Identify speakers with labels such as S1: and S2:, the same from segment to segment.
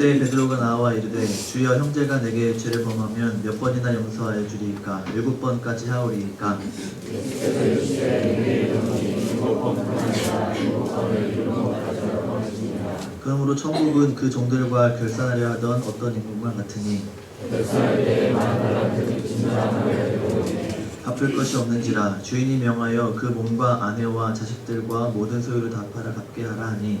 S1: 그때 베드로가 나와 이르되 주여 형제가 내게 죄를 범하면 몇 번이나 용서하여 주리이까? 일곱 번까지 하오리이까? 그러므로 천국은 그 종들과 결산하려 하던 어떤 인물과 같으니 갚을 것이 없는지라 주인이 명하여 그 몸과 아내와 자식들과 모든 소유를 다 팔아 갚게 하라 하니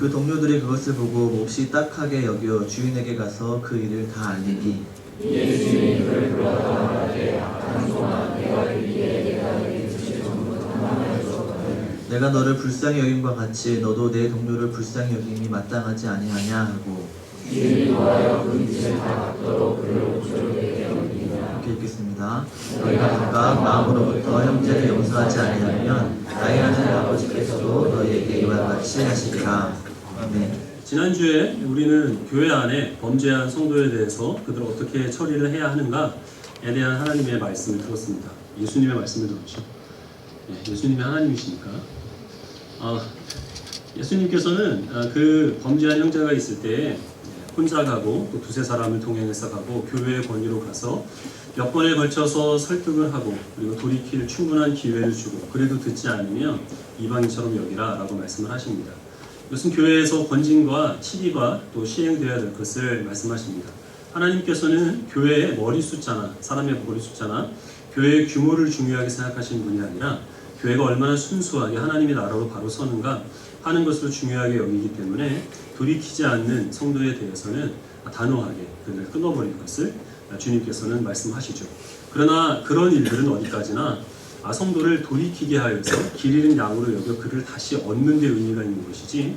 S1: 그 동료들이 그것을 보고 몹시 딱하게 여겨 주인에게 가서 그 일을 다 알리니 내가 너를 불쌍히 여김과 같이 너도 내 동료를 불쌍히 여김이 마땅하지 아니하냐 하고 이렇게 읽겠습니다. 너희가 각각 마음으로부터 형제를 용서하지 아니하면 나의 하늘 아버지께서도 너희에게 이와 같이 하시리라. 아멘.
S2: 지난주에 우리는 교회 안에 범죄한 성도에 대해서 그들을 어떻게 처리를 해야 하는가에 대한 하나님의 말씀을 들었습니다. 예수님의 말씀을 들었죠. 예, 예수님이 하나님이시니까. 아, 예수님께서는 아, 그 범죄한 형제가 있을 때 혼자 가고 또 두세 사람을 동행해서 가고 교회의 권위로 가서 몇 번에 걸쳐서 설득을 하고 그리고 돌이킬 충분한 기회를 주고 그래도 듣지 않으면 이방인처럼 여기라 라고 말씀을 하십니다. 이것은 교회에서 권징과 치리가 또 시행되어야 될 것을 말씀하십니다. 하나님께서는 교회의 머리 숫자나 사람의 머리 숫자나 교회의 규모를 중요하게 생각하시는 분이 아니라 교회가 얼마나 순수하게 하나님의 나라로 바로 서는가 하는 것으로 중요하게 여기기 때문에 돌이키지 않는 성도에 대해서는 단호하게 그를 끊어버릴 것을 주님께서는 말씀하시죠. 그러나 그런 일들은 어디까지나 아, 성도를 돌이키게 하여서 길 잃은 양으로 여겨 그를 다시 얻는 데 의미가 있는 것이지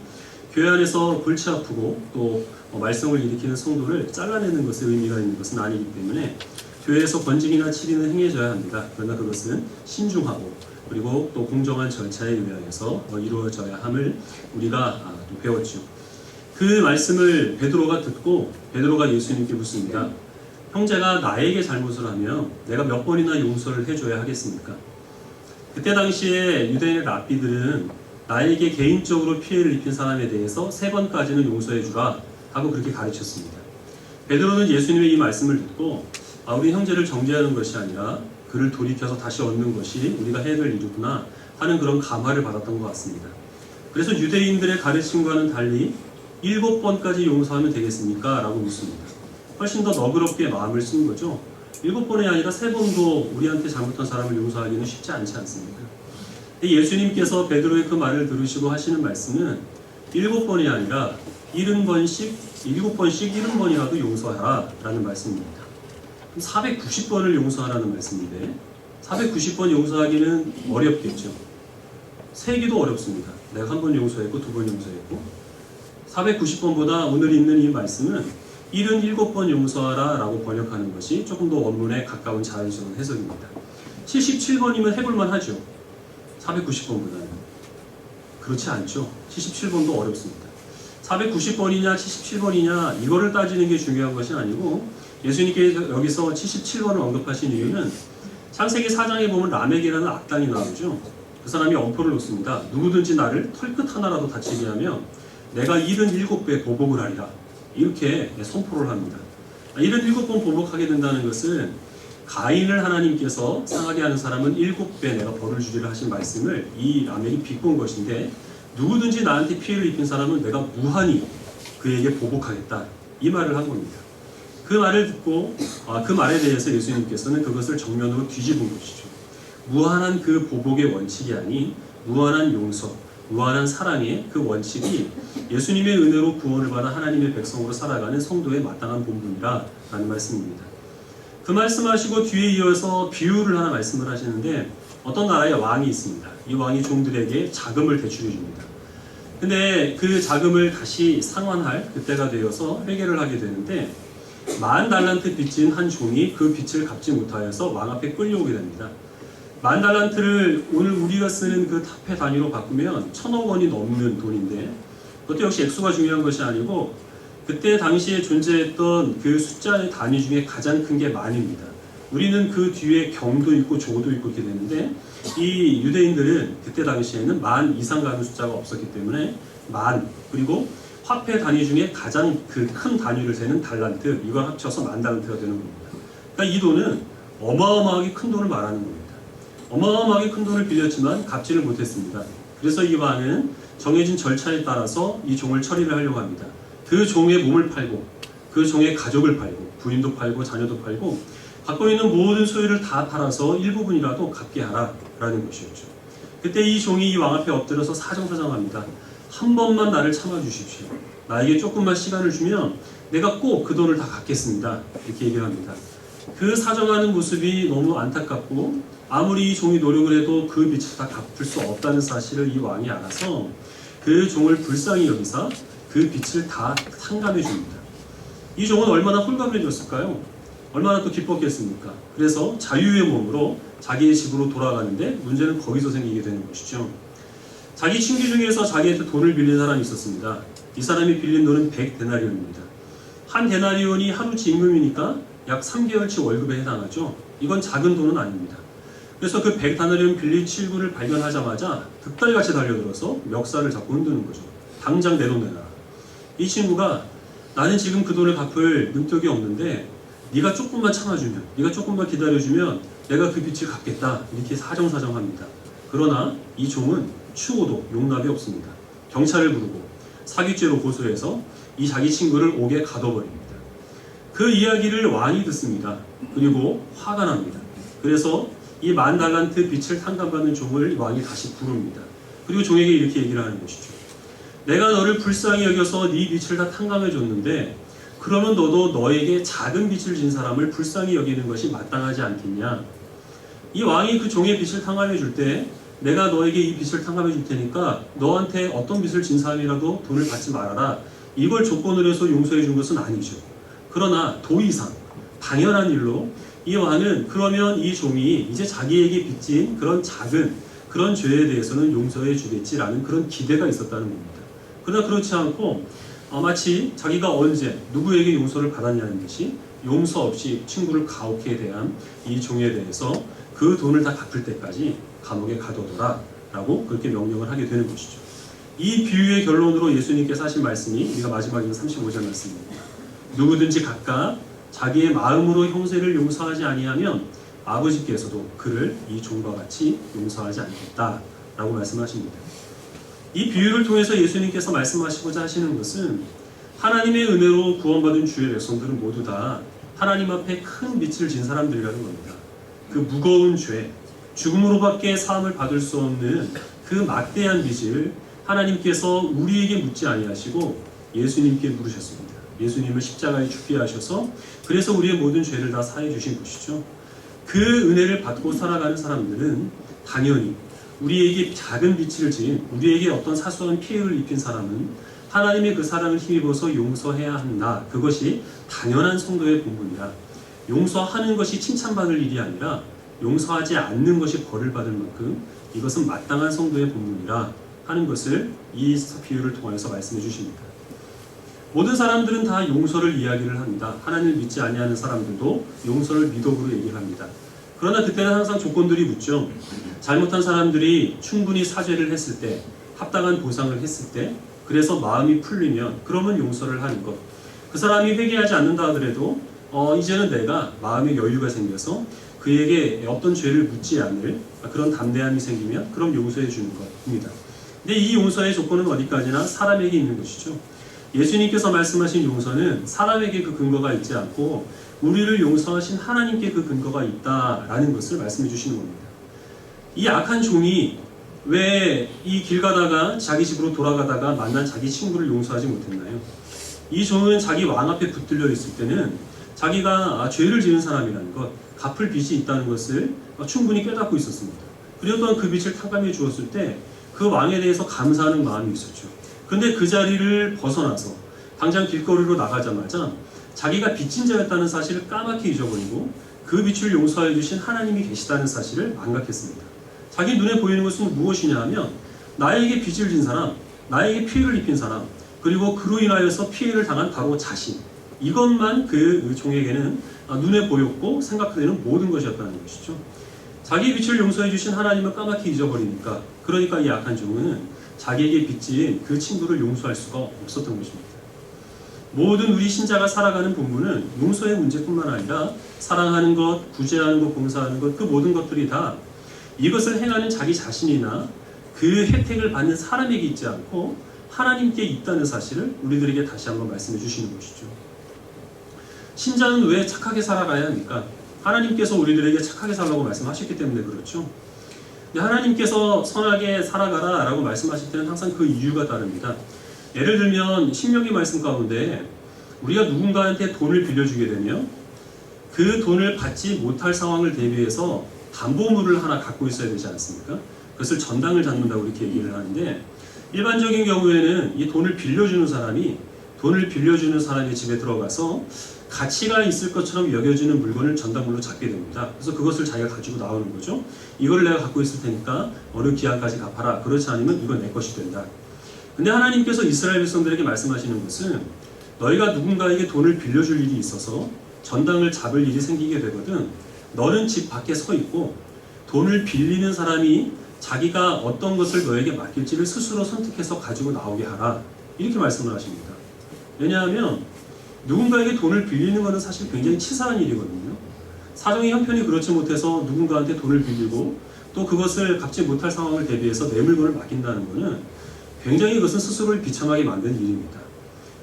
S2: 교회 안에서 골치 아프고 또 어, 말썽을 일으키는 성도를 잘라내는 것에 의미가 있는 것은 아니기 때문에 교회에서 번직이나 치리는 행해져야 합니다. 그러나 그것은 신중하고 그리고 또 공정한 절차에 의하여서 어, 이루어져야 함을 우리가 아, 또 배웠죠. 그 말씀을 베드로가 듣고 베드로가 예수님께 묻습니다. 형제가 나에게 잘못을 하면 내가 몇 번이나 용서를 해줘야 하겠습니까? 그때 당시에 유대인의 랍비들은 나에게 개인적으로 피해를 입힌 사람에 대해서 세 번까지는 용서해주라 하고 그렇게 가르쳤습니다. 베드로는 예수님의 이 말씀을 듣고 아, 우리 형제를 정죄하는 것이 아니라 그를 돌이켜서 다시 얻는 것이 우리가 해야 될 일이구나 하는 그런 감화를 받았던 것 같습니다. 그래서 유대인들의 가르침과는 달리 일곱 번까지 용서하면 되겠습니까? 라고 묻습니다. 훨씬 더 너그럽게 마음을 쓰는 거죠. 일곱 번이 아니라 세 번도 우리한테 잘못한 사람을 용서하기는 쉽지 않지 않습니까? 예수님께서 베드로의 그 말을 들으시고 하시는 말씀은 일곱 번이 아니라 일흔 번씩, 일곱 번씩 일흔 번이라도 용서하라 라는 말씀입니다. 490번을 용서하라는 말씀인데 490번 용서하기는 어렵겠죠. 세기도 어렵습니다. 내가 한 번 용서했고 두 번 용서했고 490번보다 오늘 읽는 이 말씀은 77번 용서하라 라고 번역하는 것이 조금 더 원문에 가까운 자연스러운 해석입니다. 77번이면 해볼만 하죠. 490번보다는. 그렇지 않죠. 77번도 어렵습니다. 490번이냐 77번이냐 이거를 따지는 게 중요한 것이 아니고 예수님께서 여기서 77번을 언급하신 이유는 창세기 4장에 보면 라멕이라는 악당이 나오죠. 그 사람이 엄포를 놓습니다. 누구든지 나를 털끝 하나라도 다치게 하면 내가 77배 보복을 하리라. 이렇게 선포를 합니다. 77번 보복하게 된다는 것은 가인을 하나님께서 상하게 하는 사람은 7배 내가 벌을 주리라 하신 말씀을 이 라멕이 비꼰 것인데 누구든지 나한테 피해를 입힌 사람은 내가 무한히 그에게 보복하겠다. 이 말을 한 겁니다. 그 말을 듣고 아, 그 말에 대해서 예수님께서는 그것을 정면으로 뒤집은 것이죠. 무한한 그 보복의 원칙이 아닌 무한한 용서, 무한한 사랑의 그 원칙이 예수님의 은혜로 구원을 받아 하나님의 백성으로 살아가는 성도의 마땅한 본분이라 라는 말씀입니다. 그 말씀하시고 뒤에 이어서 비유를 하나 말씀을 하시는데 어떤 나라에 왕이 있습니다. 이 왕이 종들에게 자금을 대출해 줍니다. 근데 그 자금을 다시 상환할 그때가 되어서 회개를 하게 되는데 만 달란트 빚진 한 종이 그 빚을 갚지 못하여서 왕 앞에 끌려오게 됩니다. 만 달란트를 오늘 우리가 쓰는 그 타페 단위로 바꾸면 천억 원이 넘는 돈인데 그것도 역시 액수가 중요한 것이 아니고 그때 당시에 존재했던 그 숫자의 단위 중에 가장 큰 게 만입니다. 우리는 그 뒤에 경도 있고 조도 있고 이렇게 되는데 이 유대인들은 그때 당시에는 만 이상 가는 숫자가 없었기 때문에 만 그리고 화폐 단위 중에 가장 그 큰 단위를 세는 달란트 이걸 합쳐서 만 달란트가 되는 겁니다. 그러니까 이 돈은 어마어마하게 큰 돈을 말하는 겁니다. 어마어마하게 큰 돈을 빌렸지만 갚지를 못했습니다. 그래서 이 왕은 정해진 절차에 따라서 이 종을 처리를 하려고 합니다. 그 종의 몸을 팔고 그 종의 가족을 팔고 부인도 팔고 자녀도 팔고 갖고 있는 모든 소유를 다 팔아서 일부분이라도 갚게 하라 라는 것이었죠. 그때 이 종이 이 왕 앞에 엎드려서 사정사정합니다. 한 번만 나를 참아주십시오. 나에게 조금만 시간을 주면 내가 꼭 그 돈을 다 갚겠습니다. 이렇게 얘기를 합니다. 그 사정하는 모습이 너무 안타깝고 아무리 이 종이 노력을 해도 그 빚을 다 갚을 수 없다는 사실을 이 왕이 알아서 그 종을 불쌍히 여기사 그 빚을 다 탕감해 줍니다. 이 종은 얼마나 홀가분해졌을까요? 얼마나 또 기뻤겠습니까? 그래서 자유의 몸으로 자기의 집으로 돌아가는데 문제는 거기서 생기게 되는 것이죠. 자기 친구 중에서 자기한테 돈을 빌린 사람이 있었습니다. 이 사람이 빌린 돈은 100데나리온입니다. 한 데나리온이 하루치 임금이니까 약 3개월치 월급에 해당하죠. 이건 작은 돈은 아닙니다. 그래서 그 100데나리온 빌린 친구를 발견하자마자 득달같이 달려들어서 멱살을 잡고 흔드는 거죠. 당장 내돈 내놔라. 이 친구가 나는 지금 그 돈을 갚을 능력이 없는데 네가 조금만 참아주면, 네가 조금만 기다려주면 내가 그 빚을 갚겠다 이렇게 사정사정합니다. 그러나 이 종은 추호도 용납이 없습니다. 경찰을 부르고 사기죄로 고소해서 이 자기 친구를 옥에 가둬버립니다. 그 이야기를 왕이 듣습니다. 그리고 화가 납니다. 그래서 이 만 달란트 빚을 탕감받는 종을 왕이 다시 부릅니다. 그리고 종에게 이렇게 얘기를 하는 것이죠. 내가 너를 불쌍히 여겨서 네 빚을 다 탕감해 줬는데 그러면 너도 너에게 작은 빚을 진 사람을 불쌍히 여기는 것이 마땅하지 않겠냐? 이 왕이 그 종의 빚을 탕감해 줄 때 내가 너에게 이 빚을 탕감해 줄 테니까 너한테 어떤 빚을 진 사람이라도 돈을 받지 말아라. 이걸 조건으로 해서 용서해 준 것은 아니죠. 그러나 도의상 당연한 일로 이 왕은 그러면 이 종이 이제 자기에게 빚진 그런 작은 그런 죄에 대해서는 용서해 주겠지라는 그런 기대가 있었다는 겁니다. 그러나 그렇지 않고 어, 마치 자기가 언제 누구에게 용서를 받았냐는 듯이 용서 없이 친구를 가혹해 대한 이 종에 대해서 그 돈을 다 갚을 때까지 감옥에 가둬둬라 라고 그렇게 명령을 하게 되는 것이죠. 이 비유의 결론으로 예수님께서 하신 말씀이 우리가 마지막에 35절 말씀입니다. 누구든지 각각 자기의 마음으로 형제를 용서하지 아니하면 아버지께서도 그를 이 종과 같이 용서하지 않겠다라고 말씀하십니다. 이 비유를 통해서 예수님께서 말씀하시고자 하시는 것은 하나님의 은혜로 구원받은 주의 백성들은 모두 다 하나님 앞에 큰 빛을 진 사람들이라는 겁니다. 그 무거운 죄, 죽음으로밖에 사함을 받을 수 없는 그 막대한 빚을 하나님께서 우리에게 묻지 아니하시고 예수님께 물으셨습니다. 예수님을 십자가에 죽게 하셔서 그래서 우리의 모든 죄를 다 사해 주신 것이죠. 그 은혜를 받고 살아가는 사람들은 당연히 우리에게 작은 빛을 진 우리에게 어떤 사소한 피해를 입힌 사람은 하나님의 그 사랑을 힘입어서 용서해야 한다. 그것이 당연한 성도의 본분이라. 용서하는 것이 칭찬받을 일이 아니라 용서하지 않는 것이 벌을 받을 만큼 이것은 마땅한 성도의 본분이라 하는 것을 이 비유를 통해서 말씀해 주십니다. 모든 사람들은 다 용서를 이야기를 합니다. 하나님을 믿지 아니하는 사람들도 용서를 미덕으로 얘기를 합니다. 그러나 그때는 항상 조건들이 붙죠. 잘못한 사람들이 충분히 사죄를 했을 때, 합당한 보상을 했을 때, 그래서 마음이 풀리면 그러면 용서를 하는 것. 그 사람이 회개하지 않는다 하더라도 어, 이제는 내가 마음의 여유가 생겨서 그에게 어떤 죄를 묻지 않을 그런 담대함이 생기면 그럼 용서해 주는 것입니다. 근데 이 용서의 조건은 어디까지나 사람에게 있는 것이죠. 예수님께서 말씀하신 용서는 사람에게 그 근거가 있지 않고 우리를 용서하신 하나님께 그 근거가 있다라는 것을 말씀해 주시는 겁니다. 이 악한 종이 왜 이 길 가다가 자기 집으로 돌아가다가 만난 자기 친구를 용서하지 못했나요? 이 종은 자기 왕 앞에 붙들려 있을 때는 자기가 아, 죄를 지은 사람이라는 것, 갚을 빚이 있다는 것을 충분히 깨닫고 있었습니다. 그리고 또한 그 빚을 탕감해 주었을 때 그 왕에 대해서 감사하는 마음이 있었죠. 근데 그 자리를 벗어나서 당장 길거리로 나가자마자 자기가 빚진 자였다는 사실을 까맣게 잊어버리고 그 빛을 용서해 주신 하나님이 계시다는 사실을 망각했습니다. 자기 눈에 보이는 것은 무엇이냐 하면 나에게 빚을 진 사람, 나에게 피해를 입힌 사람, 그리고 그로 인하여서 피해를 당한 바로 자신. 이것만 그 종에게는 눈에 보였고 생각되는 모든 것이었다는 것이죠. 자기 빛을 용서해 주신 하나님을 까맣게 잊어버리니까 그러니까 이 약한 종은 자기에게 빚진 그 친구를 용서할 수가 없었던 것입니다. 모든 우리 신자가 살아가는 본문은 용서의 문제뿐만 아니라 사랑하는 것, 구제하는 것, 봉사하는 것, 그 모든 것들이 다 이것을 행하는 자기 자신이나 그 혜택을 받는 사람에게 있지 않고 하나님께 있다는 사실을 우리들에게 다시 한번 말씀해 주시는 것이죠. 신자는 왜 착하게 살아가야 합니까? 하나님께서 우리들에게 착하게 살라고 말씀하셨기 때문에 그렇죠. 근데 하나님께서 선하게 살아가라 라고 말씀하실 때는 항상 그 이유가 다릅니다. 예를 들면 신명기 말씀 가운데 우리가 누군가한테 돈을 빌려주게 되면 그 돈을 받지 못할 상황을 대비해서 담보물을 하나 갖고 있어야 되지 않습니까? 그것을 전당을 잡는다고 이렇게 얘기를 하는데 일반적인 경우에는 이 돈을 빌려주는 사람이 돈을 빌려주는 사람의 집에 들어가서 가치가 있을 것처럼 여겨지는 물건을 전당물로 잡게 됩니다. 그래서 그것을 자기가 가지고 나오는 거죠. 이걸 내가 갖고 있을 테니까 어느 기한까지 갚아라. 그렇지 않으면 이건 내 것이 된다. 근데 하나님께서 이스라엘 백성들에게 말씀하시는 것은 너희가 누군가에게 돈을 빌려줄 일이 있어서 전당을 잡을 일이 생기게 되거든 너는 집 밖에 서 있고 돈을 빌리는 사람이 자기가 어떤 것을 너에게 맡길지를 스스로 선택해서 가지고 나오게 하라 이렇게 말씀을 하십니다. 왜냐하면 누군가에게 돈을 빌리는 것은 사실 굉장히 치사한 일이거든요. 사정이 형편이 그렇지 못해서 누군가한테 돈을 빌리고 또 그것을 갚지 못할 상황을 대비해서 내 물건을 맡긴다는 것은 굉장히 그것은 스스로를 비참하게 만든 일입니다.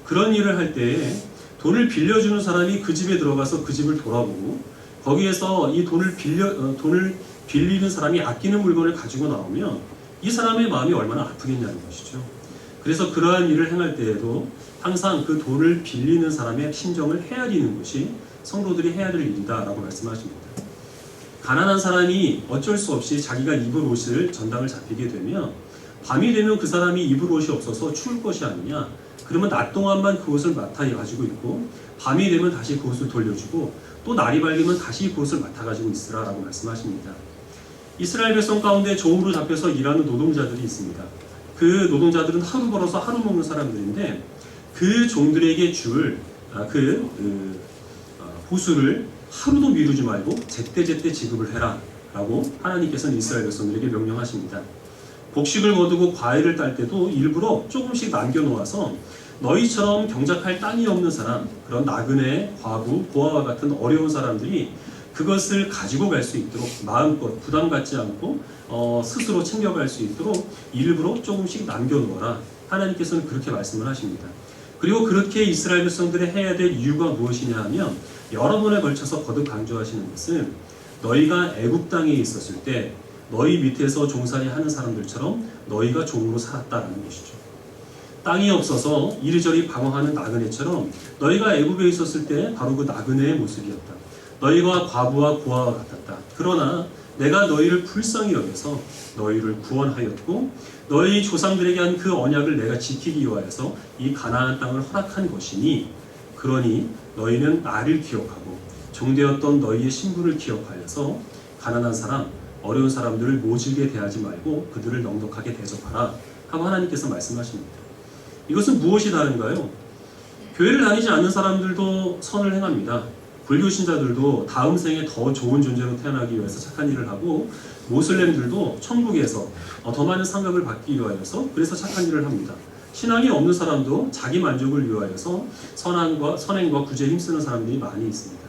S2: 그런 일을 할때 돈을 빌려주는 사람이 그 집에 들어가서 그 집을 돌아보고 거기에서 이 돈을 빌려 어, 돈을 빌리는 사람이 아끼는 물건을 가지고 나오면 이 사람의 마음이 얼마나 아프겠냐는 것이죠. 그래서 그러한 일을 행할 때에도 항상 그 돈을 빌리는 사람의 심정을 헤아리는 것이 성도들이 해야 될 일이다라고 말씀하십니다. 가난한 사람이 어쩔 수 없이 자기가 입을 옷을 전당을 잡히게 되면 밤이 되면 그 사람이 입을 옷이 없어서 추울 것이 아니냐. 그러면 낮 동안만 그 옷을 맡아 가지고 있고 밤이 되면 다시 그 옷을 돌려주고 또 날이 밝으면 다시 그 옷을 맡아 가지고 있으라라고 말씀하십니다. 이스라엘 백성 가운데 종으로 잡혀서 일하는 노동자들이 있습니다. 그 노동자들은 하루 벌어서 하루 먹는 사람들인데 그 종들에게 줄그 그, 어, 보수를 하루도 미루지 말고 제때제때 지급을 해라 라고 하나님께서는 이스라엘 백성들에게 명령하십니다. 곡식을 거두고 과일을 딸 때도 일부러 조금씩 남겨놓아서 너희처럼 경작할 땅이 없는 사람, 그런 나그네, 과부, 고아와 같은 어려운 사람들이 그것을 가지고 갈 수 있도록 마음껏 부담 갖지 않고 어, 스스로 챙겨갈 수 있도록 일부러 조금씩 남겨놓아라. 하나님께서는 그렇게 말씀을 하십니다. 그리고 그렇게 이스라엘 백성들이 해야 될 이유가 무엇이냐 하면 여러 번에 걸쳐서 거듭 강조하시는 것은 너희가 애굽 땅에 있었을 때 너희 밑에서 종살이 하는 사람들처럼 너희가 종으로 살았다라는 것이죠. 땅이 없어서 이리저리 방황하는 나그네처럼 너희가 애굽에 있었을 때 바로 그 나그네의 모습이었다. 너희가 과부와 고아와 같았다. 그러나 내가 너희를 불쌍히 여겨서 너희를 구원하였고 너희 조상들에게 한 그 언약을 내가 지키기 위하여서 이 가나안 땅을 허락한 것이니 그러니 너희는 나를 기억하고 종되었던 너희의 신분을 기억하여서 가난한 사람 어려운 사람들을 모질게 대하지 말고 그들을 넉넉하게 대접하라 하고 하나님께서 말씀하십니다. 이것은 무엇이 다른가요? 교회를 다니지 않는 사람들도 선을 행합니다. 불교 신자들도 다음 생에 더 좋은 존재로 태어나기 위해서 착한 일을 하고 모슬렘들도 천국에서 어, 더 많은 상급을 받기 위하여서 그래서 착한 일을 합니다. 신앙이 없는 사람도 자기 만족을 위하여서 선함과 선행과 구제에 힘쓰는 사람들이 많이 있습니다.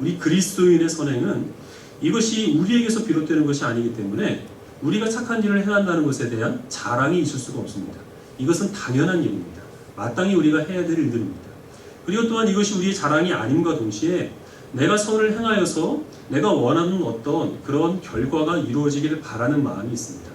S2: 우리 그리스도인의 선행은 이것이 우리에게서 비롯되는 것이 아니기 때문에 우리가 착한 일을 행한다는 것에 대한 자랑이 있을 수가 없습니다. 이것은 당연한 일입니다. 마땅히 우리가 해야 될 일들입니다. 그리고 또한 이것이 우리의 자랑이 아님과 동시에 내가 선을 행하여서 내가 원하는 어떤 그런 결과가 이루어지기를 바라는 마음이 있습니다.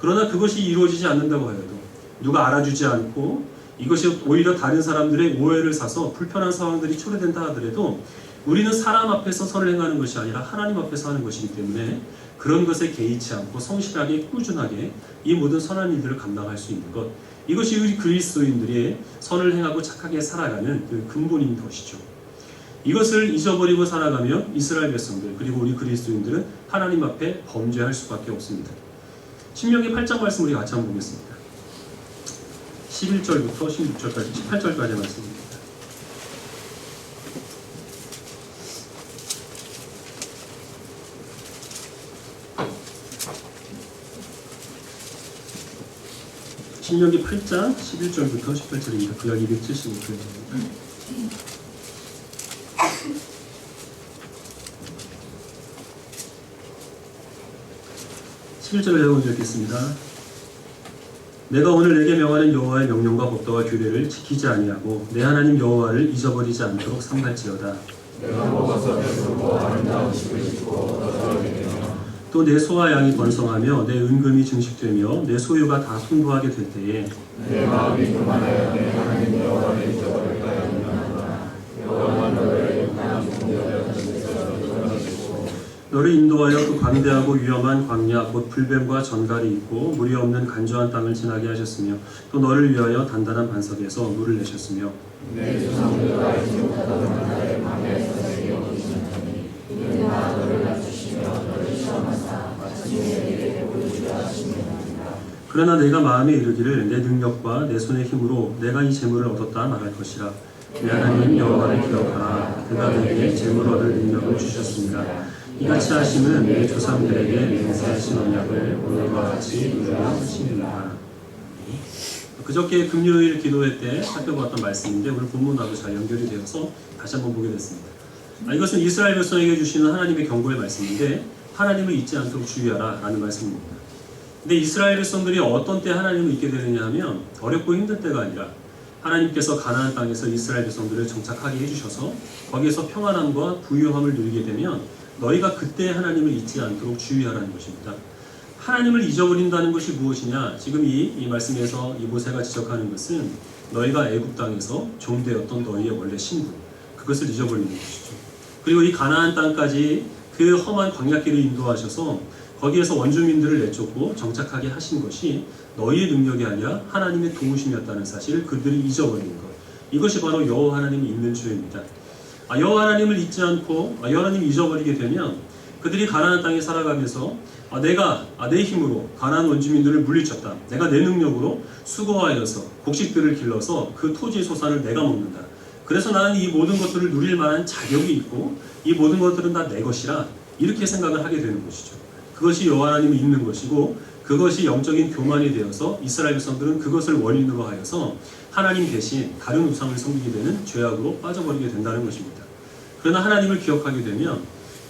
S2: 그러나 그것이 이루어지지 않는다고 하여도 누가 알아주지 않고 이것이 오히려 다른 사람들의 오해를 사서 불편한 상황들이 초래된다 하더라도 우리는 사람 앞에서 선을 행하는 것이 아니라 하나님 앞에서 하는 것이기 때문에 그런 것에 개의치 않고 성실하게 꾸준하게 이 모든 선한 일들을 감당할 수 있는 것 이것이 우리 그리스도인들의 선을 행하고 착하게 살아가는 그 근본인 것이죠. 이것을 잊어버리고 살아가며 이스라엘 백성들 그리고 우리 그리스도인들은 하나님 앞에 범죄할 수밖에 없습니다. 신명기 8장 말씀 우리 같이 한번 보겠습니다. 11절부터 16절까지 18절까지 말씀입니다. 신명기 8장 11절부터 18절입니다. 구약 275편입니다. (11절을) 제가 먼저 읽겠습니다. 내가 오늘 내게 명하는 여호와의 명령과 법도와 규례를 지키지 아니하고 내 하나님 여호와를 잊어버리지 않도록 삼갈지어다. 또 내 소와 양이 번성하며 내 은금이 증식되며 내 소유가 다 풍부하게 될 때에 너를 인도하여 그 광대하고 위험한 광야 곧 불뱀과 전갈이 있고 물이 없는 간조한 땅을 지나게 하셨으며 또 너를 위하여 단단한 반석에서 물을 내셨으며 그러나 내가 마음에 이르기를 내 능력과 내 손의 힘으로 내가 이 재물을 얻었다 말할 것이라. 내 하나님 여호와를 기억하라. 그가 내게 재물 얻을 능력을 주셨습니다. 이같이 하심은 내 조상들에게 맹세하신 언약을 오늘과 같이 이루려 하심이라 그저께 금요일 기도회 때 살펴봤던 말씀인데 오늘 본문하고 잘 연결이 되어서 다시 한번 보게 됐습니다. 아, 이것은 이스라엘 백성에게 주시는 하나님의 경고의 말씀인데 하나님을 잊지 않도록 주의하라 라는 말씀입니다 근데 이스라엘 백성들이 어떤 때 하나님을 잊게 되느냐 하면 어렵고 힘든 때가 아니라 하나님께서 가나안 땅에서 이스라엘 백성들을 정착하게 해주셔서 거기에서 평안함과 부유함을 누리게 되면 너희가 그때 하나님을 잊지 않도록 주의하라는 것입니다. 하나님을 잊어버린다는 것이 무엇이냐? 지금 이, 이 말씀에서 이 모세가 지적하는 것은 너희가 애굽 땅에서 종되었던 너희의 원래 신분 그것을 잊어버리는 것이죠. 그리고 이 가나안 땅까지 그 험한 광야길을 인도하셔서 거기에서 원주민들을 내쫓고 정착하게 하신 것이 너희의 능력이 아니라 하나님의 도우심이었다는 사실을 그들이 잊어버리는 것. 이것이 바로 여호와 하나님이 있는 죄입니다. 아, 여호와 하나님을 잊지 않고 아, 여호와 하나님을 잊어버리게 되면 그들이 가나안 땅에 살아가면서 아, 내가 아, 내 힘으로 가나안 원주민들을 물리쳤다. 내가 내 능력으로 수고하여서 곡식들을 길러서 그 토지의 소산을 내가 먹는다. 그래서 나는 이 모든 것들을 누릴 만한 자격이 있고 이 모든 것들은 다 내 것이라 이렇게 생각을 하게 되는 것이죠. 그것이 여호와 하나님이 있는 것이고 그것이 영적인 교만이 되어서 이스라엘 백성들은 그것을 원인으로 하여서 하나님 대신 다른 우상을 섬기게 되는 죄악으로 빠져버리게 된다는 것입니다. 그러나 하나님을 기억하게 되면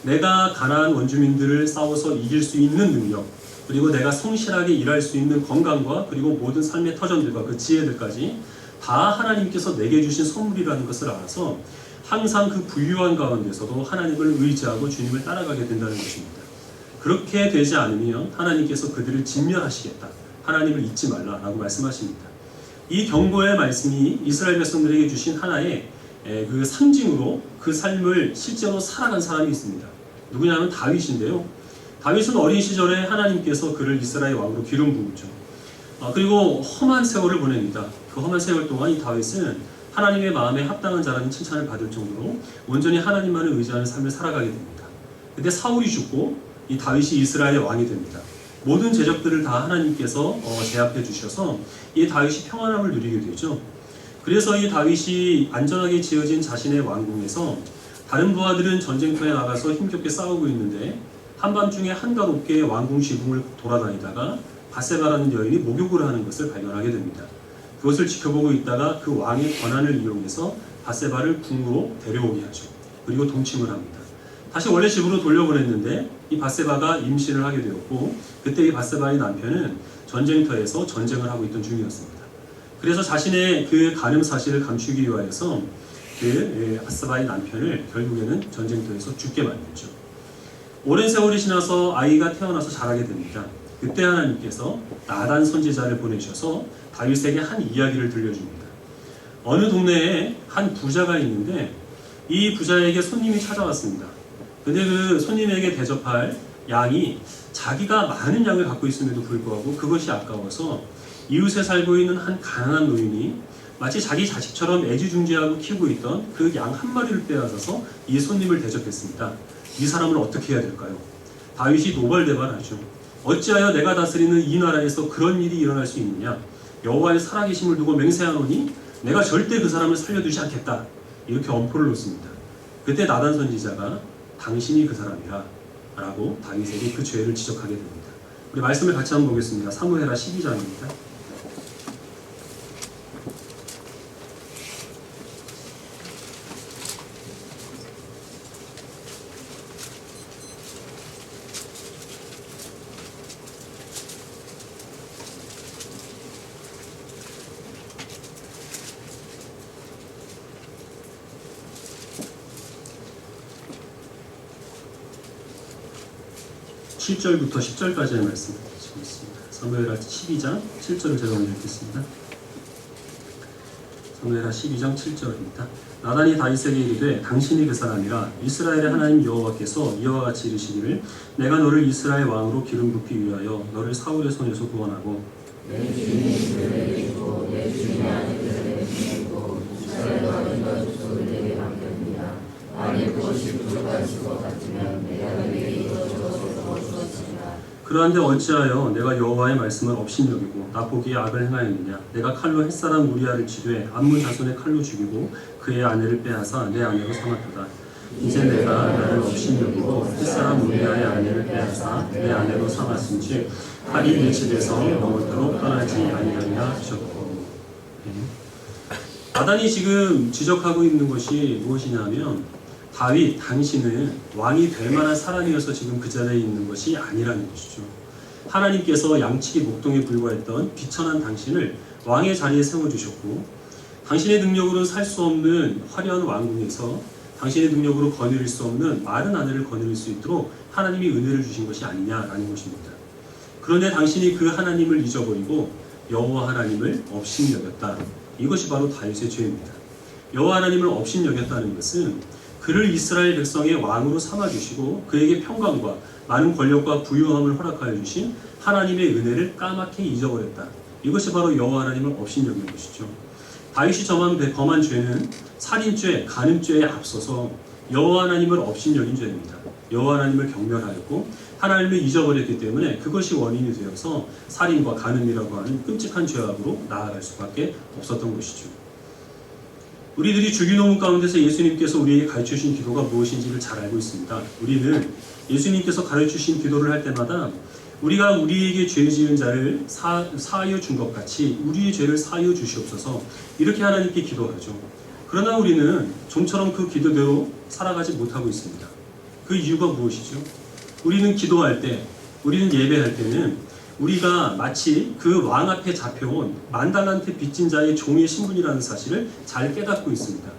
S2: 내가 가나안 원주민들을 싸워서 이길 수 있는 능력 그리고 내가 성실하게 일할 수 있는 건강과 그리고 모든 삶의 터전들과 그 지혜들까지 다 하나님께서 내게 주신 선물이라는 것을 알아서 항상 그 부유한 가운데서도 하나님을 의지하고 주님을 따라가게 된다는 것입니다. 그렇게 되지 않으면 하나님께서 그들을 진멸하시겠다. 하나님을 잊지 말라라고 말씀하십니다. 이 경고의 말씀이 이스라엘 백성들에게 주신 하나의 에, 그 상징으로 그 삶을 실제로 살아간 사람이 있습니다. 누구냐면 다윗인데요. 다윗은 어린 시절에 하나님께서 그를 이스라엘 왕으로 기름 부으죠. 아, 그리고 험한 세월을 보냅니다. 그 험한 세월 동안 이 다윗은 하나님의 마음에 합당한 자라는 칭찬을 받을 정도로 온전히 하나님만을 의지하는 삶을 살아가게 됩니다. 근데 사울이 죽고 이 다윗이 이스라엘의 왕이 됩니다. 모든 제적들을 다 하나님께서 어, 제압해 주셔서 이 다윗이 평안함을 누리게 되죠. 그래서 이 다윗이 안전하게 지어진 자신의 왕궁에서 다른 부하들은 전쟁터에 나가서 힘겹게 싸우고 있는데 한밤중에 한가롭게 왕궁 지붕을 돌아다니다가 바세바라는 여인이 목욕을 하는 것을 발견하게 됩니다. 그것을 지켜보고 있다가 그 왕의 권한을 이용해서 바세바를 궁으로 데려오게 하죠. 그리고 동침을 합니다. 다시 원래 집으로 돌려보냈는데 이 바세바가 임신을 하게 되었고 그때 이 바세바의 남편은 전쟁터에서 전쟁을 하고 있던 중이었습니다. 그래서 자신의 그 간음 사실을 감추기 위하여서 그 바세바의 남편을 결국에는 전쟁터에서 죽게 만들죠. 오랜 세월이 지나서 아이가 태어나서 자라게 됩니다. 그때 하나님께서 나단 선지자를 보내셔서 다윗에게 한 이야기를 들려줍니다. 어느 동네에 한 부자가 있는데 이 부자에게 손님이 찾아왔습니다. 근데 그 손님에게 대접할 양이 자기가 많은 양을 갖고 있음에도 불구하고 그것이 아까워서 이웃에 살고 있는 한 가난한 노인이 마치 자기 자식처럼 애지중지하고 키우고 있던 그 양 한 마리를 빼앗아서 이 손님을 대접했습니다. 이 사람은 어떻게 해야 될까요? 다윗이 노발대발하죠. 어찌하여 내가 다스리는 이 나라에서 그런 일이 일어날 수 있느냐? 여호와의 살아계심을 두고 맹세하노니 내가 절대 그 사람을 살려두지 않겠다. 이렇게 엄포를 놓습니다. 그때 나단 선지자가 당신이 그 사람이라 라고 다윗에게 그 죄를 지적하게 됩니다. 우리 말씀을 같이 한번 보겠습니다. 사무엘하 12장입니다. 7절부터 10절까지의 말씀 드리고 있습니다. 사무엘하 12장 7절을 제가 먼저 읽겠습니다. 사무엘하 12장 7절입니다. 나단이 다윗에게 이르되 당신이 그 사람이라 이스라엘의 하나님 여호와께서 이와 같이 이르시기를 내가 너를 이스라엘 왕으로 기름 붓기 위하여 너를 사울의 손에서 구원하고 그 러한데 어찌하여 내가 여호와의 말씀을 업신여기고 나보기에 악을 행하였느냐? 내가 칼로 햇사람 우리아를 치되 암문 자손의 칼로 죽이고 그의 아내를 빼앗아 내 아내로 삼았도다. 이제 내가 나를 업신여기고 햇사람 우리아의 아내를 빼앗아 내 아내로 삼았은즉 칼이 내 집에서 영원토록 떠나지 아니하리라 하셨고. 네. 아단이 지금 지적하고 있는 것이 무엇이냐면 다윗 당신은 왕이 될 만한 사람이어서 지금 그 자리에 있는 것이 아니라는 것이죠. 하나님께서 양치기 목동에 불과했던 비천한 당신을 왕의 자리에 세워주셨고 당신의 능력으로는 살수 없는 화려한 왕궁에서 당신의 능력으로 거느릴 수 없는 마른 아내를 거느릴 수 있도록 하나님이 은혜를 주신 것이 아니냐라는 것입니다. 그런데 당신이 그 하나님을 잊어버리고 여호와 하나님을 업신여겼다. 이것이 바로 다윗의 죄입니다. 여호와 하나님을 업신여겼다는 것은 그를 이스라엘 백성의 왕으로 삼아 주시고 그에게 평강과 많은 권력과 부유함을 허락하여 주신 하나님의 은혜를 까맣게 잊어버렸다. 이것이 바로 여호와 하나님을 업신여긴 것이죠. 다윗이 점한 범한 죄는 살인죄, 간음죄에 앞서서 여호와 하나님을 업신여긴 죄입니다. 여호와 하나님을 경멸하였고 하나님을 잊어버렸기 때문에 그것이 원인이 되어서 살인과 간음이라고 하는 끔찍한 죄악으로 나아갈 수밖에 없었던 것이죠. 우리들이 주기도문 가운데서 예수님께서 우리에게 가르쳐 주신 기도가 무엇인지를 잘 알고 있습니다. 우리는 예수님께서 가르쳐 주신 기도를 할 때마다 우리가 우리에게 죄 지은 자를 사, 사하여 준 것 같이 우리의 죄를 사하여 주시옵소서 이렇게 하나님께 기도하죠. 그러나 우리는 좀처럼 그 기도대로 살아가지 못하고 있습니다. 그 이유가 무엇이죠? 우리는 기도할 때, 우리는 예배할 때는 우리가 마치 그 왕 앞에 잡혀온 만달란트 빚진 자의 종의 신분이라는 사실을 잘 깨닫고 있습니다.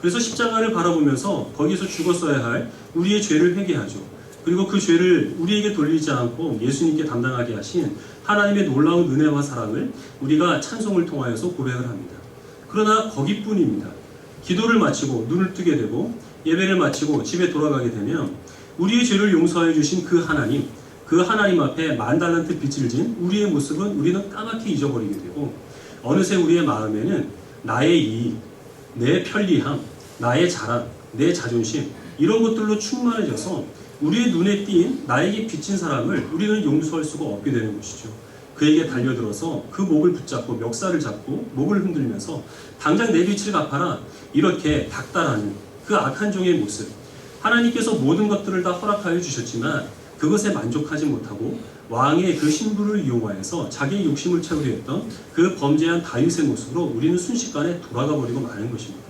S2: 그래서 십자가를 바라보면서 거기서 죽었어야 할 우리의 죄를 회개하죠. 그리고 그 죄를 우리에게 돌리지 않고 예수님께 담당하게 하신 하나님의 놀라운 은혜와 사랑을 우리가 찬송을 통하여서 고백을 합니다. 그러나 거기뿐입니다. 기도를 마치고 눈을 뜨게 되고 예배를 마치고 집에 돌아가게 되면 우리의 죄를 용서해 주신 그 하나님, 그 하나님 앞에 만 달란트 빚을 진 우리의 모습은 우리는 까맣게 잊어버리게 되고 어느새 우리의 마음에는 나의 이익, 내 편리함, 나의 자랑, 내 자존심 이런 것들로 충만해져서 우리의 눈에 띈 나에게 빚진 사람을 우리는 용서할 수가 없게 되는 것이죠. 그에게 달려들어서 그 목을 붙잡고 멱살을 잡고 목을 흔들면서 당장 내 빚을 갚아라 이렇게 닥달하는 그 악한 종의 모습 하나님께서 모든 것들을 다 허락하여 주셨지만 그것에 만족하지 못하고 왕의 그 신부를 이용하여서 자기의 욕심을 채우려 했던 그 범죄한 다윗의 모습으로 우리는 순식간에 돌아가 버리고 마는 것입니다.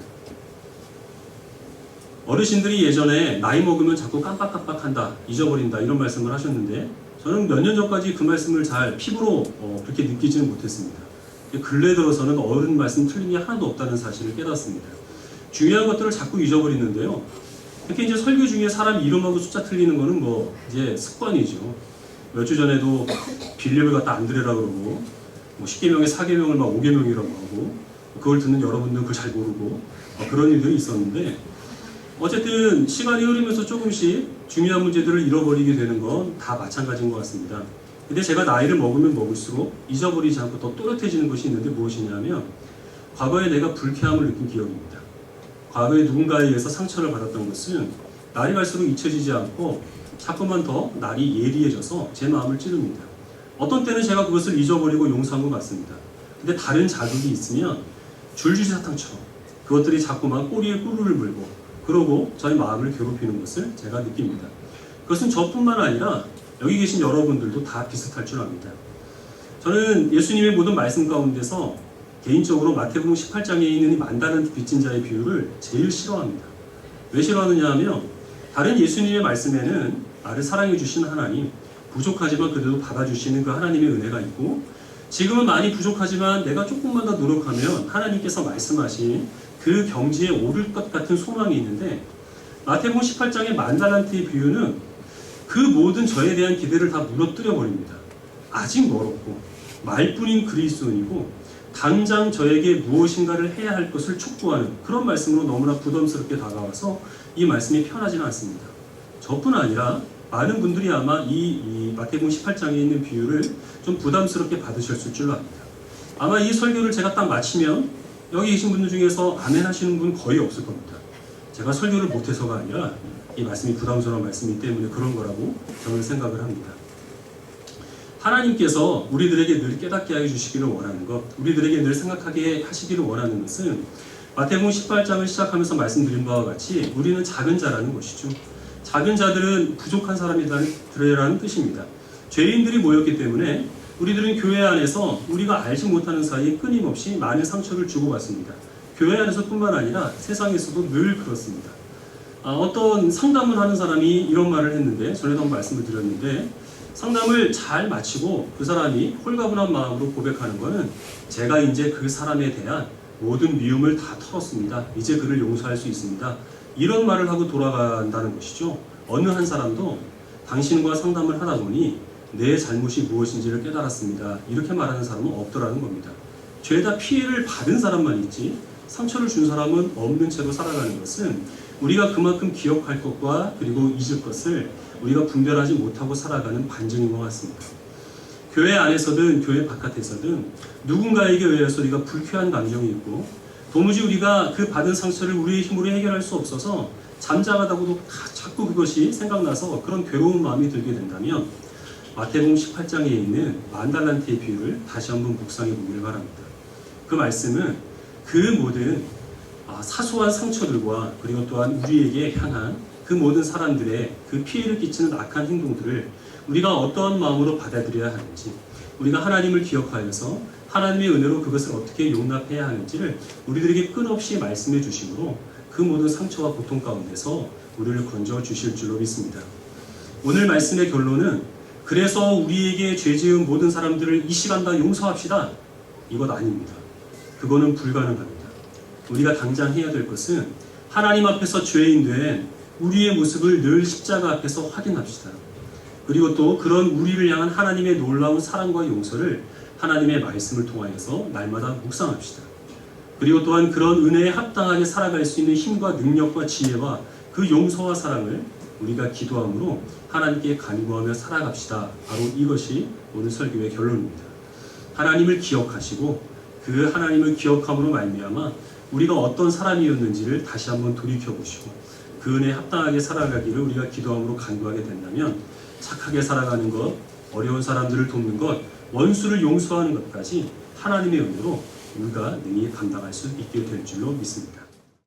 S2: 어르신들이 예전에 나이 먹으면 자꾸 깜빡깜빡한다, 잊어버린다 이런 말씀을 하셨는데 저는 몇 년 전까지 그 말씀을 잘 피부로 어, 그렇게 느끼지는 못했습니다. 근래 들어서는 어른 말씀 틀림이 하나도 없다는 사실을 깨닫습니다. 중요한 것들을 자꾸 잊어버리는데요. 특히 이제 설교 중에 사람 이름하고 숫자 틀리는 거는 뭐 이제 습관이죠. 몇 주 전에도 빌립을 갖다 안 들으라 그러고 뭐 10개명에 4개명을 막 5개명이라고 하고 그걸 듣는 여러분들은 그걸 잘 모르고 어, 그런 일들이 있었는데 어쨌든 시간이 흐르면서 조금씩 중요한 문제들을 잃어버리게 되는 건 다 마찬가지인 것 같습니다. 근데 제가 나이를 먹으면 먹을수록 잊어버리지 않고 더 또렷해지는 것이 있는데 무엇이냐면 과거에 내가 불쾌함을 느낀 기억입니다. 과거에 누군가에 의해서 상처를 받았던 것은 날이 갈수록 잊혀지지 않고 자꾸만 더 날이 예리해져서 제 마음을 찌릅니다. 어떤 때는 제가 그것을 잊어버리고 용서한 것 같습니다. 근데 다른 자극이 있으면 줄줄이 사탕처럼 그것들이 자꾸만 꼬리에 꼬리를 물고 그러고 저희 마음을 괴롭히는 것을 제가 느낍니다. 그것은 저뿐만 아니라 여기 계신 여러분들도 다 비슷할 줄 압니다. 저는 예수님의 모든 말씀 가운데서 개인적으로 마태복음 18장에 있는 이 만다는 빚진 자의 비유를 제일 싫어합니다. 왜 싫어하느냐 하면 다른 예수님의 말씀에는 나를 사랑해 주신 하나님, 부족하지만 그래도 받아주시는 그 하나님의 은혜가 있고 지금은 많이 부족하지만 내가 조금만 더 노력하면 하나님께서 말씀하신 그 경지에 오를 것 같은 소망이 있는데 마태복음 18장의 만달란트의 비유는 그 모든 저에 대한 기대를 다 무너뜨려 버립니다. 아직 멀었고 말뿐인 그리스도인이고 당장 저에게 무엇인가를 해야 할 것을 촉구하는 그런 말씀으로 너무나 부담스럽게 다가와서 이 말씀이 편하지는 않습니다. 저뿐 아니라 많은 분들이 아마 이, 이 마태복음 18장에 있는 비유를 좀 부담스럽게 받으셨을 줄로 압니다. 아마 이 설교를 제가 딱 마치면 여기 계신 분들 중에서 아멘 하시는 분 거의 없을 겁니다. 제가 설교를 못해서가 아니라 이 말씀이 부담스러운 말씀이기 때문에 그런 거라고 저는 생각을 합니다. 하나님께서 우리들에게 늘 깨닫게 하여 주시기를 원하는 것, 우리들에게 늘 생각하게 하시기를 원하는 것은 마태복음 18장을 시작하면서 말씀드린 바와 같이 우리는 작은 자라는 것이죠. 작은 자들은 부족한 사람이라는 뜻입니다. 죄인들이 모였기 때문에 우리들은 교회 안에서 우리가 알지 못하는 사이에 끊임없이 많은 상처를 주고받습니다. 교회 안에서뿐만 아니라 세상에서도 늘 그렇습니다. 아, 어떤 상담을 하는 사람이 이런 말을 했는데 전에도 말씀을 드렸는데 상담을 잘 마치고 그 사람이 홀가분한 마음으로 고백하는 것은 제가 이제 그 사람에 대한 모든 미움을 다 털었습니다. 이제 그를 용서할 수 있습니다. 이런 말을 하고 돌아간다는 것이죠. 어느 한 사람도 당신과 상담을 하다 보니 내 잘못이 무엇인지를 깨달았습니다. 이렇게 말하는 사람은 없더라는 겁니다. 죄다 피해를 받은 사람만 있지 상처를 준 사람은 없는 채로 살아가는 것은 우리가 그만큼 기억할 것과 그리고 잊을 것을 우리가 분별하지 못하고 살아가는 반증인 것 같습니다. 교회 안에서든 교회 바깥에서든 누군가에게 의해서 우리가 불쾌한 감정이 있고 도무지 우리가 그 받은 상처를 우리의 힘으로 해결할 수 없어서 잠잠하다고도 자꾸 그것이 생각나서 그런 괴로운 마음이 들게 된다면 마태복음 18장에 있는 만달란트의 비유를 다시 한번 묵상해 보기를 바랍니다. 그 말씀은 그 모든 아, 사소한 상처들과 그리고 또한 우리에게 향한 그 모든 사람들의 그 피해를 끼치는 악한 행동들을 우리가 어떠한 마음으로 받아들여야 하는지 우리가 하나님을 기억하여서 하나님의 은혜로 그것을 어떻게 용납해야 하는지를 우리들에게 끝없이 말씀해 주심으로 그 모든 상처와 고통 가운데서 우리를 건져 주실 줄로 믿습니다. 오늘 말씀의 결론은 그래서 우리에게 죄 지은 모든 사람들을 이 시간 다 용서합시다. 이것 아닙니다. 그거는 불가능합니다. 우리가 당장 해야 될 것은 하나님 앞에서 죄인 된 우리의 모습을 늘 십자가 앞에서 확인합시다. 그리고 또 그런 우리를 향한 하나님의 놀라운 사랑과 용서를 하나님의 말씀을 통하여서 날마다 묵상합시다. 그리고 또한 그런 은혜에 합당하게 살아갈 수 있는 힘과 능력과 지혜와 그 용서와 사랑을 우리가 기도함으로 하나님께 간구하며 살아갑시다. 바로 이것이 오늘 설교의 결론입니다. 하나님을 기억하시고 그 하나님을 기억함으로 말미암아 우리가 어떤 사람이었는지를 다시 한번 돌이켜 보시고 그 은혜에 합당하게 살아가기를 우리가 기도함으로 간구하게 된다면 착하게 살아가는 것, 어려운 사람들을 돕는 것, 원수를 용서하는 것까지 하나님의 은혜로 우리가 능히 감당할 수 있게 될 줄로 믿습니다.